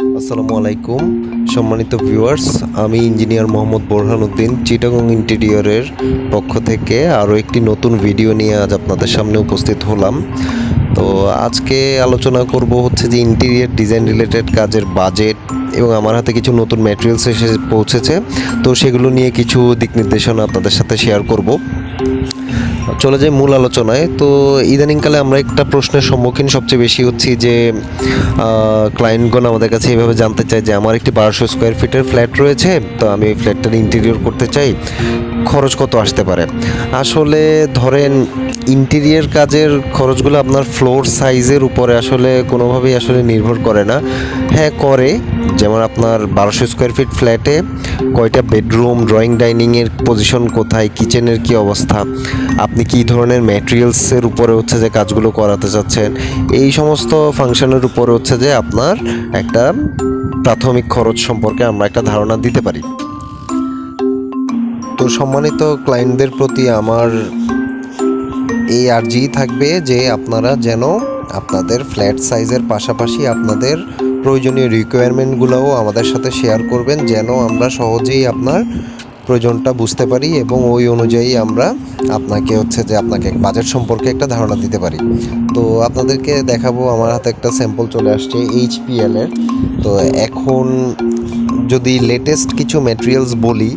আসসালামু আলাইকুম, সম্মানিত ভিউয়ার্স, আমি ইঞ্জিনিয়ার মোহাম্মদ বোরহান উদ্দিন, চিটাগং ইন্টেরিয়রের পক্ষ থেকে আরও একটি নতুন ভিডিও নিয়ে আজ আপনাদের সামনে উপস্থিত হলাম। তো আজকে আলোচনা করব হচ্ছে যে ইন্টেরিয়র ডিজাইন রিলেটেড কাজের বাজেট এবং আমার হাতে কিছু নতুন ম্যাটেরিয়ালস এসে পৌঁছেছে। তো সেগুলো নিয়ে কিছু দিক নির্দেশনা আপনাদের সাথে শেয়ার করব। চলে যাই মূল আলোচনায়। তো ইদানিংকালে আমরা একটা প্রশ্নের সম্মুখীন সবচেয়ে বেশি হচ্ছি যে ক্লায়েন্টগণ আমাদের কাছে এইভাবে জানতে চায় যে, আমার একটি বারোশো স্কোয়ার ফিটের ফ্ল্যাট রয়েছে, তো আমি ফ্ল্যাটটার ইন্টেরিয়র করতে চাই। খরচ কত আসতে পারে? আসলে ধরেন ইন্টেরিয়র কাজের খরচগুলো আপনার ফ্লোর সাইজের উপরে আসলে কোনোভাবেই আসলে নির্ভর করে না। হ্যাঁ করে। যেমন আপনার বারোশো স্কোয়ার ফিট ফ্ল্যাটে কয়টা বেডরুম ড্রয়িং ডাইনিংয়ের পজিশন কোথায় কিচেনের কি অবস্থা, আপনি কী ধরনের ম্যাটেরিয়ালসের উপরে হচ্ছে যে কাজগুলো করাতে চাচ্ছেন, এই সমস্ত ফাংশনের উপরে হচ্ছে যে আপনার একটা প্রাথমিক খরচ সম্পর্কে আমরা একটা ধারণা দিতে পারি। তো সম্মানিত ক্লায়েন্টদের প্রতি আমার এই আর্জি থাকবে যে আপনারা যেন আপনাদের ফ্ল্যাট সাইজের পাশাপাশি আপনাদের প্রয়োজনীয় রিকোয়ারমেন্টগুলোও আমাদের সাথে শেয়ার করবেন, যেন আমরা সহজেই আপনার প্রয়োজনটা বুঝতে পারি এবং ওই অনুযায়ী আমরা আপনাকে হচ্ছে যে আপনাকে বাজেট সম্পর্কে একটা ধারণা দিতে পারি। তো আপনাদেরকে দেখাবো, আমার হাতে একটা স্যাম্পল চলে আসছে এইচপিএল এর। তো এখন যদি লেটেস্ট কিছু ম্যাটেরিয়ালস বলি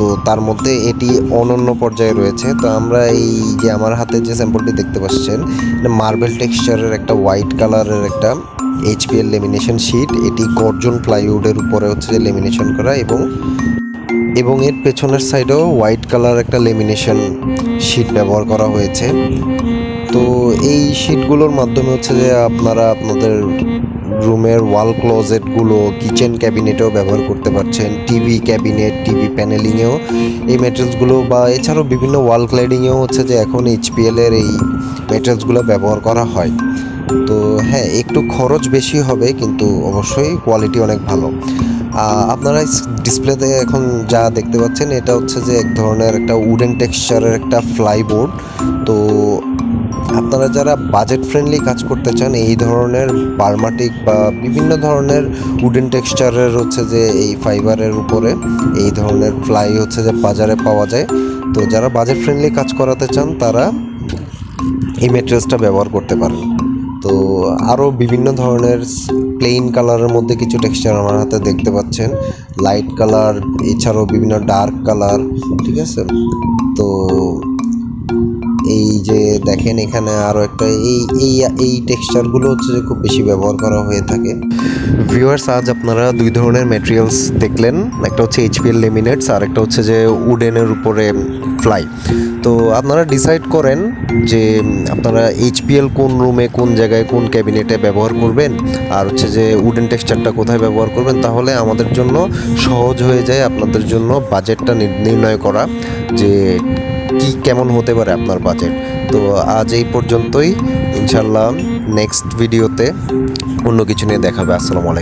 তো তার মধ্যে এটি অনন্য পর্যায়ে রয়েছে। তো আমরা এই যে আমার হাতে যে স্যাম্পলটি দেখতে পাচ্ছেন, এটা মার্বেল টেক্সচারের একটা হোয়াইট কালারের একটা এইচপিএল লেমিনেশন শিট এটি গর্জন প্লাইউডের উপরে হচ্ছে যে লেমিনেশন করা এবং এবং এর পেছনের সাইডেও হোয়াইট কালার একটা লেমিনেশন শিট ব্যবহার করা হয়েছে। তো এই শিটগুলোর মাধ্যমে হচ্ছে যে আপনারা আপনাদের রুমের ওয়াল ক্লোজেটগুলো কিচেন ক্যাবিনেটেও ব্যবহার করতে পারছেন টিভি ক্যাবিনেট টিভি প্যানেলিংয়েও এই ম্যাটেরিয়ালসগুলো বা এছাড়াও বিভিন্ন ওয়াল ক্লাইডিংয়েও হচ্ছে যে এখন এইচপিএল এর এই ম্যাটেরিয়ালসগুলো ব্যবহার করা হয়। তো হ্যাঁ একটু খরচ বেশি হবে, কিন্তু অবশ্যই কোয়ালিটি অনেক ভালো। আপনারা ডিসপ্লেতে এখন যা দেখতে পাচ্ছেন, এটা হচ্ছে যে এক ধরনের একটা উডেন টেক্সচারের একটা ফ্লাইবোর্ড তো আপনারা যারা বাজেট ফ্রেন্ডলি কাজ করতে চান, এই ধরনের বার্মাটিক বা বিভিন্ন ধরনের উডেন টেক্সচারের হচ্ছে যে এই ফাইবারের উপরে এই ধরনের ফ্লাই হচ্ছে যে বাজারে পাওয়া যায়। তো যারা বাজেট ফ্রেন্ডলি কাজ করাতে চান, তারা এই ম্যাটেরিয়ালসটা ব্যবহার করতে পারেন। তো আরও বিভিন্ন ধরনের প্লেইন কালারের মধ্যে কিছু টেক্সচার আমার হাতে দেখতে পাচ্ছেন। লাইট কালার এছাড়াও বিভিন্ন ডার্ক কালার ঠিক আছে? তো এই যে দেখেন এখানে আরও একটা, এই এই এই টেক্সচারগুলো হচ্ছে যে খুব বেশি ব্যবহার করা হয়ে থাকে। ভিউয়ার্স আজ আপনারা দুই ধরনের ম্যাটেরিয়ালস দেখলেন। একটা হচ্ছে এইচপিএল লেমিনেটস আর একটা হচ্ছে যে উডেনের উপরে ফ্লাই তো আপনারা ডিসাইড করেন যে, আপনারা এইচপিএল কোন রুমে কোন জায়গায়, কোন ক্যাবিনেটে ব্যবহার করবেন আর হচ্ছে যে উডেন টেক্সচারটা কোথায় ব্যবহার করবেন, তাহলে আমাদের জন্য সহজ হয়ে যায় আপনাদের জন্য বাজেটটা নির- নির্ণয় করা যে কি কেমন হতে পারে আপনার বাজেট তো আজ এই পর্যন্তই। ইনশাল্লাহ নেক্সট ভিডিওতে অন্য কিছু নিয়ে দেখাবে। আসসালামু আলাইকুম।